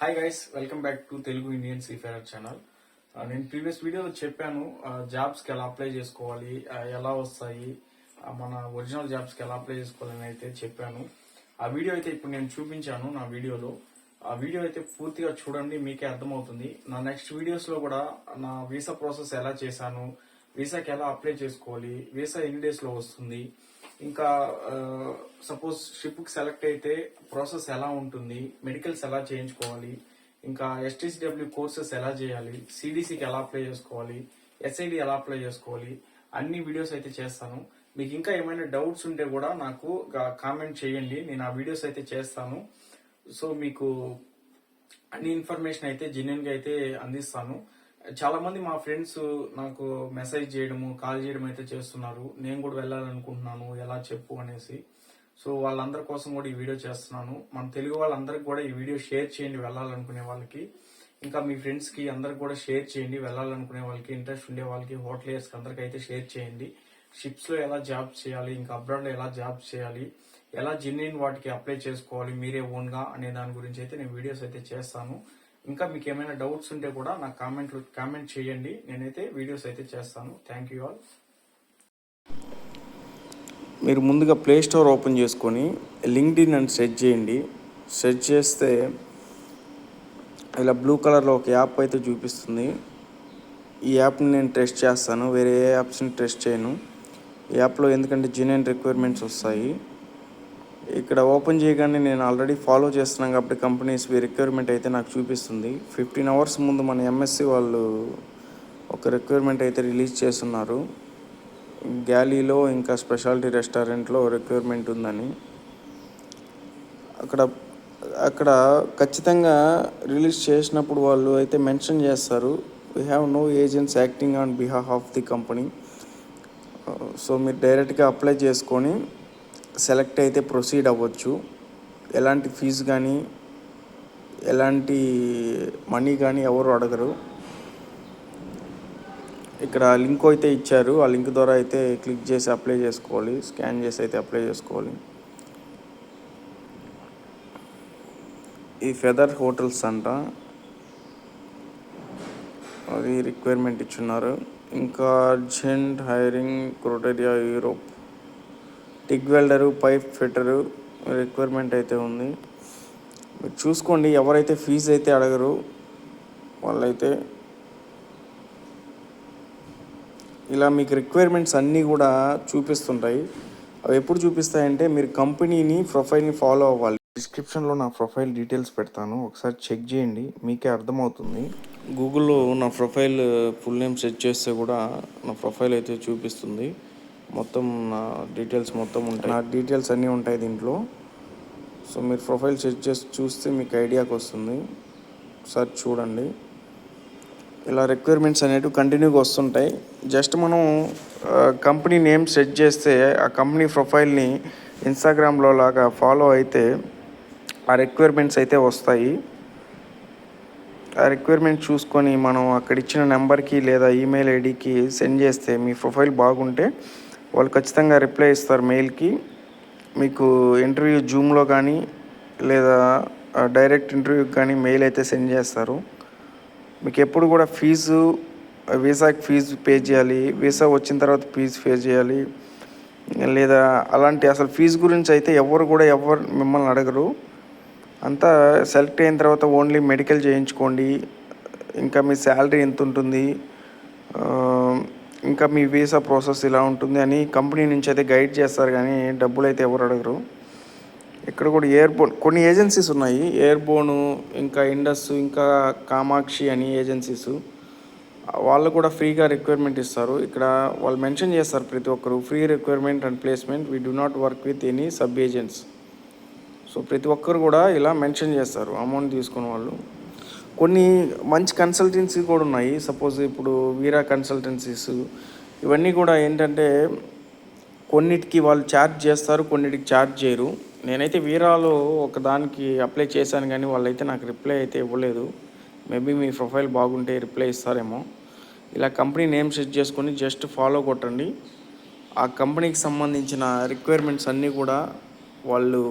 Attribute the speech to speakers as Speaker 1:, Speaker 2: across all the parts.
Speaker 1: Hi guys welcome back to Telugu Indian seafarer channel నేను previous వీడియోలో చెప్పాను uh, జాబ్స్కి ఎలా అప్లై చేసుకోవాలి uh, ఎలా వస్తాయి uh, మన ఒరిజినల్ జాబ్స్కి ఎలా అప్లై చేసుకోవాలని అయితే చెప్పాను. ఆ వీడియో అయితే ఇప్పుడు నేను చూపించాను నా వీడియోలో ఆ వీడియో అయితే పూర్తిగా చూడండి మీకే అర్థమవుతుంది. నా నెక్స్ట్ వీడియోస్లో కూడా నా వీసా ప్రాసెస్ ఎలా చేశాను వీసాకి ఎలా అప్లై చేసుకోవాలి వీసా ఎన్ని డేస్లో వస్తుంది ఇంకా సపోజ్ షిప్కి సెలెక్ట్ అయితే ప్రాసెస్ ఎలా ఉంటుంది మెడికల్స్ ఎలా చేయించుకోవాలి ఇంకా ఎస్టీసీడబ్ల్యూ కోర్సెస్ ఎలా చేయాలి సిడిసికి ఎలా అప్లై చేసుకోవాలి ఎస్ఐడి ఎలా అప్లై చేసుకోవాలి అన్ని వీడియోస్ అయితే చేస్తాను. మీకు ఇంకా ఏమైనా డౌట్స్ ఉంటే కూడా నాకు కామెంట్ చేయండి నేను ఆ వీడియోస్ అయితే చేస్తాను. సో మీకు అన్ని ఇన్ఫర్మేషన్ అయితే జెన్యున్గా అయితే అందిస్తాను. చాలా మంది మా ఫ్రెండ్స్ నాకు మెసేజ్ చేయడము కాల్ చేయడం అయితే చేస్తున్నారు. నేను కూడా వెళ్ళాలనుకుంటున్నాను ఎలా చెప్పు అనేసి. సో వాళ్ళందరి కోసం కూడా ఈ వీడియో చేస్తున్నాను. మన తెలుగు వాళ్ళందరికి కూడా ఈ వీడియో షేర్ చేయండి వెళ్ళాలనుకునే వాళ్ళకి. ఇంకా మీ ఫ్రెండ్స్కి అందరికి కూడా షేర్ చేయండి వెళ్ళాలనుకునే వాళ్ళకి. ఇంట్రెస్ట్ ఉండే వాళ్ళకి హోటలియర్స్ అందరికి అయితే షేర్ చేయండి. షిప్స్లో ఎలా జాబ్ చేయాలి ఇంకా అబ్రాడ్లో ఎలా జాబ్ చేయాలి ఎలా జెన్యున్ వాటికి అప్లై చేసుకోవాలి మీరే ఓన్గా అనే దాని గురించి అయితే నేను వీడియోస్ అయితే చేస్తాను. ఇంకా మీకు ఏమైనా డౌట్స్ ఉంటే కూడా నాకు కామెంట్ కామెంట్ చేయండి. నేనైతే వీడియోస్ అయితే చేస్తాను. థ్యాంక్ యూ ఆల్
Speaker 2: మీరు ముందుగా ప్లే స్టోర్ ఓపెన్ చేసుకొని లింక్డ్ ఇన్ అని సెర్చ్ చేయండి. సెర్చ్ చేస్తే ఇలా బ్లూ కలర్లో ఒక యాప్ అయితే చూపిస్తుంది. ఈ యాప్ని నేను టెస్ట్ చేస్తాను. వేరే ఏ యాప్స్ని టెస్ట్ చేయను. ఈ యాప్లో ఎందుకంటే జెన్యున్ రిక్వైర్మెంట్స్ వస్తాయి. ఇక్కడ ఓపెన్ చేయగానే నేను ఆల్రెడీ ఫాలో చేస్తున్నాను కాబట్టి కంపెనీస్ రిక్వైర్మెంట్ అయితే నాకు చూపిస్తుంది. ఫిఫ్టీన్ అవర్స్ ముందు మన ఎంఎస్సి వాళ్ళు ఒక రిక్వైర్మెంట్ అయితే రిలీజ్ చేస్తున్నారు. గ్యాలీలో ఇంకా స్పెషాలిటీ రెస్టారెంట్లో రిక్వైర్మెంట్ ఉందని. అక్కడ అక్కడ ఖచ్చితంగా రిలీజ్ చేసినప్పుడు వాళ్ళు అయితే మెన్షన్ చేస్తారు. We have no agents acting on behalf of the company so మీరు డైరెక్ట్గా అప్లై చేసుకొని సెలెక్ట్ అయితే ప్రొసీడ్ అవ్వచ్చు. ఎలాంటి ఫీజు కానీ ఎలాంటి మనీ కానీ ఎవరు అడగరు. ఇక్కడ లింక్ అయితే ఇచ్చారు. ఆ లింక్ ద్వారా అయితే క్లిక్ చేసి అప్లై చేసుకోవాలి. స్కాన్ చేసి అయితే అప్లై చేసుకోవాలి. ఈ ఫెదర్ హోటల్స్ అంట. అది రిక్వైర్మెంట్ ఇచ్చున్నారు. ఇంకా urgent hiring criteria Europe TIG welder pipe fitter requirement అయితే ఉంది. మీరు చూసుకోండి ఎవరైతే ఫీజు అయితే అడగరు వాళ్ళైతే ఇలా మీకు రిక్వైర్మెంట్స్ అన్నీ కూడా చూపిస్తుంటాయి. అవి ఎప్పుడు చూపిస్తాయంటే మీరు కంపెనీని ప్రొఫైల్ని ఫాలో అవ్వాలి. డిస్క్రిప్షన్లో నా ప్రొఫైల్ డీటెయిల్స్ పెడతాను. ఒకసారి చెక్ చేయండి మీకే అర్థమవుతుంది. గూగుల్లో నా ప్రొఫైల్ ఫుల్ నేమ్ సెర్చ్ చేస్తే కూడా నా ప్రొఫైల్ అయితే చూపిస్తుంది. మొత్తం నా డీటెయిల్స్ మొత్తం ఉంటాయి. నా డీటెయిల్స్ అన్నీ ఉంటాయి దీంట్లో. సో మీరు ప్రొఫైల్ సెట్ చేసి చూస్తే మీకు ఐడియాకి వస్తుంది ఒకసారి చూడండి. ఇలా రిక్వైర్మెంట్స్ అనేటివి కంటిన్యూగా వస్తుంటాయి. జస్ట్ మనం కంపెనీ నేమ్ సెట్ చేస్తే ఆ కంపెనీ ప్రొఫైల్ని ఇన్స్టాగ్రామ్లో లాగా ఫాలో అయితే ఆ రిక్వైర్మెంట్స్ అయితే వస్తాయి. ఆ రిక్వైర్మెంట్ చూసుకొని మనం అక్కడ ఇచ్చిన నెంబర్కి లేదా ఈమెయిల్ ఐడికి సెండ్ చేస్తే మీ ప్రొఫైల్ బాగుంటే వాళ్ళు ఖచ్చితంగా రిప్లై ఇస్తారు మెయిల్కి. మీకు ఇంటర్వ్యూ జూమ్లో కానీ లేదా డైరెక్ట్ ఇంటర్వ్యూకి కానీ మెయిల్ అయితే సెండ్ చేస్తారు. మీకు ఎప్పుడు కూడా ఫీజు వీసాకి ఫీజు పే చేయాలి వీసా వచ్చిన తర్వాత ఫీజు పే చేయాలి లేదా అలాంటి అసలు ఫీజు గురించి అయితే ఎవరు కూడా ఎవరు మిమ్మల్ని అడగరు. అంతా సెలెక్ట్ అయిన తర్వాత ఓన్లీ మెడికల్ చేయించుకోండి. ఇంకా మీ శాలరీ ఎంత ఉంటుంది ఇంకా మీ వీసా ప్రాసెస్ ఇలా ఉంటుంది అని కంపెనీ నుంచి అయితే గైడ్ చేస్తారు కానీ డబ్బులు అయితే ఎవరు అడగరు. ఇక్కడ కూడా ఎయిర్బోన్ కొన్ని ఏజెన్సీస్ ఉన్నాయి. ఎయిర్బోను ఇంకా ఇండస్ ఇంకా కామాక్షి అని ఏజెన్సీస్. వాళ్ళు కూడా ఫ్రీగా రిక్వైర్మెంట్ ఇస్తారు. ఇక్కడ వాళ్ళు మెన్షన్ చేస్తారు ప్రతి ఒక్కరు free requirement and placement we do not work with any sub agents so ప్రతి ఒక్కరు కూడా ఇలా మెన్షన్ చేస్తారు అమౌంట్ తీసుకున్న వాళ్ళు. కొన్ని మంచి కన్సల్టెన్సీ కూడా ఉన్నాయి. సపోజ్ ఇప్పుడు వీరా కన్సల్టెన్సీస్ ఇవన్నీ కూడా ఏంటంటే కొన్నిటికి వాళ్ళు ఛార్జ్ చేస్తారు కొన్నిటికి ఛార్జ్ చేయరు. నేనైతే వీరాలో ఒక దానికి అప్లై చేశాను కానీ వాళ్ళైతే నాకు రిప్లై అయితే ఇవ్వలేదు. మేబీ మీ ప్రొఫైల్ బాగుంటే రిప్లై ఇస్తారేమో. ఇలా కంపెనీ నేమ్ సెట్ చేసుకొని జస్ట్ ఫాలో కొట్టండి. ఆ కంపెనీకి సంబంధించిన రిక్వైర్మెంట్స్ అన్నీ కూడా వాళ్ళు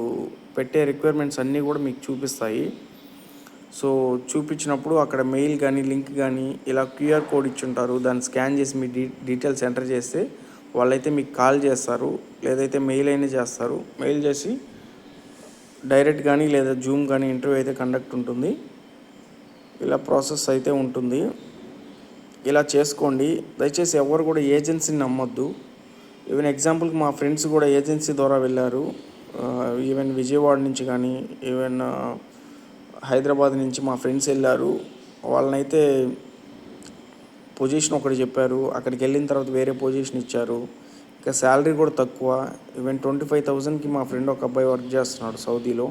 Speaker 2: పెట్టే రిక్వైర్మెంట్స్ అన్నీ కూడా మీకు చూపిస్తాయి. సో చూపించినప్పుడు అక్కడ మెయిల్ కానీ లింక్ కానీ ఇలా క్యూఆర్ కోడ్ ఇచ్చుంటారు. దాన్ని స్కాన్ చేసి మీ డీ డీటెయిల్స్ ఎంటర్ చేస్తే వాళ్ళైతే మీకు కాల్ చేస్తారు. లేదైతే మెయిల్ అయినా చేస్తారు. మెయిల్ చేసి డైరెక్ట్ కానీ లేదా జూమ్ కానీ ఇంటర్వ్యూ అయితే కండక్ట్ ఉంటుంది. ఇలా ప్రాసెస్ అయితే ఉంటుంది. ఇలా చేసుకోండి. దయచేసి ఎవరు కూడా ఏజెన్సీని నమ్మొద్దు. ఈవెన్ ఎగ్జాంపుల్కి మా ఫ్రెండ్స్ కూడా ఏజెన్సీ ద్వారా వెళ్ళారు. ఈవెన్ విజయవాడ నుంచి కానీ ఈవెన్ హైదరాబాద్ నుంచి మా ఫ్రెండ్స్ వెళ్ళారు. వాళ్ళనైతే పొజిషన్ ఒకటి చెప్పారు. అక్కడికి వెళ్ళిన తర్వాత వేరే పొజిషన్ ఇచ్చారు. ఇంకా శాలరీ కూడా తక్కువ. ఈవెన్ ట్వంటీ ఫైవ్ థౌజండ్కి మా ఫ్రెండ్ ఒక అబ్బాయి వర్క్ చేస్తున్నాడు సౌదీలో.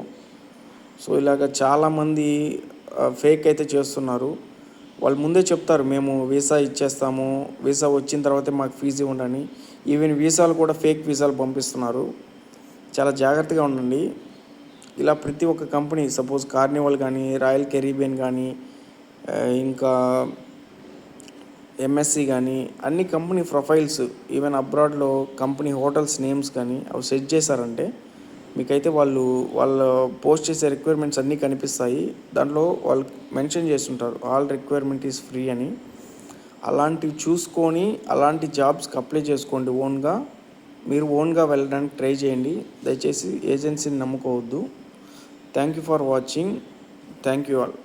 Speaker 2: సో ఇలాగ చాలామంది ఫేక్ అయితే చేస్తున్నారు. వాళ్ళు ముందే చెప్తారు మేము వీసా ఇచ్చేస్తాము. వీసా వచ్చిన తర్వాతే మాకు ఫీజు ఇవ్వండి ఈవెన్ వీసాలు కూడా ఫేక్ వీసాలు పంపిస్తున్నారు. చాలా జాగ్రత్తగా ఉండండి. ఇలా ప్రతి ఒక్క కంపెనీ సపోజ్ కార్నివల్ కానీ రాయల్ కెరీబియన్ కానీ ఇంకా ఎంఎస్సి కానీ అన్ని కంపెనీ ప్రొఫైల్స్ ఈవెన్ అబ్రాడ్లో కంపెనీ హోటల్స్ నేమ్స్ కానీ అవి సెట్ చేశారంటే మీకైతే వాళ్ళు వాళ్ళ పోస్ట్ చేసే రిక్వైర్మెంట్స్ అన్నీ కనిపిస్తాయి. దాంట్లో వాళ్ళు మెన్షన్ చేస్తుంటారు ఆల్ రిక్వైర్మెంట్ ఈజ్ ఫ్రీ అని. అలాంటివి చూసుకొని అలాంటి జాబ్స్కి అప్లై చేసుకోండి ఓన్గా. మీరు ఓన్గా వెళ్ళడానికి ట్రై చేయండి. దయచేసి ఏజెన్సీని నమ్ముకోవద్దు. Thank you for watching thank you all